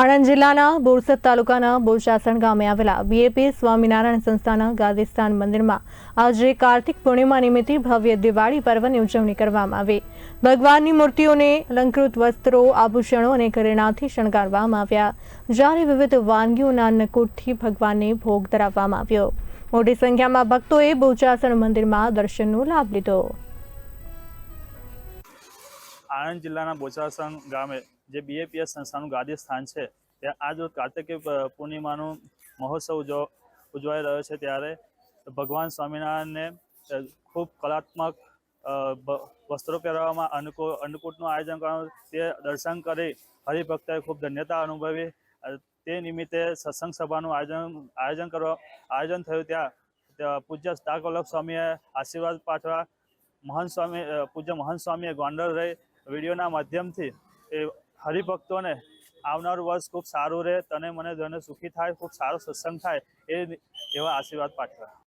આણંદ જિલ્લાના બોરસદ તાલુકાના બોચાસણ ગામે આવેલા બીએપી સ્વામિનારાયણ સંસ્થાના ગાદીસ્થાન મંદિરમાં આજે કાર્તિક પૂર્ણિમા નિમિત્તે ભવ્ય દિવાળી પર્વની ઉજવણી કરવામાં આવી. ભગવાનની મૂર્તિઓને અલંકૃત વસ્ત્રો, આભૂષણો અને ઘરેણાથી શણગારવામાં આવ્યા. જ્યારે વિવિધ વાનગીઓના અન્નકૂટથી ભગવાનને ભોગ ધરાવવામાં આવ્યો. મોટી સંખ્યામાં ભક્તોએ બોચાસણ મંદિરમાં દર્શનનો લાભ લીધો. આણંદ જિલ્લાના બોચાસણ ગામે જે બીએપીએસ સંસ્થાનું ગાદી સ્થાન છે, ત્યાં આજ કાર્તિકી પૂર્ણિમાનું મહોત્સવ ઉજવ, ઉજવાઈ રહ્યો છે ત્યારે ભગવાન સ્વામિનારાયણને ખૂબ કલાત્મક વસ્ત્રો પહેરવામાં અન્નકૂ અન્નકૂટનું આયોજન કરવાનું, તે દર્શન કરી હરિભક્તોએ ખૂબ ધન્યતા અનુભવી. તે નિમિત્તે સત્સંગ સભાનું આયોજન આયોજન કરવા આયોજન થયું ત્યાં. પૂજ્ય સ્ટાક વલ્લભ સ્વામીએ આશીર્વાદ પાઠવા મહંત સ્વામી પૂજ્ય મહંત સ્વામીએ ગોંડલ રહી. વિડીયોના માધ્યમથી એ હરિભક્તોને આવનારું વર્ષ ખૂબ સારું રહે, તને મને ધને સુખી થાય, ખૂબ સારો સત્સંગ થાય, એ એવા આશીર્વાદ પાઠવ્યા.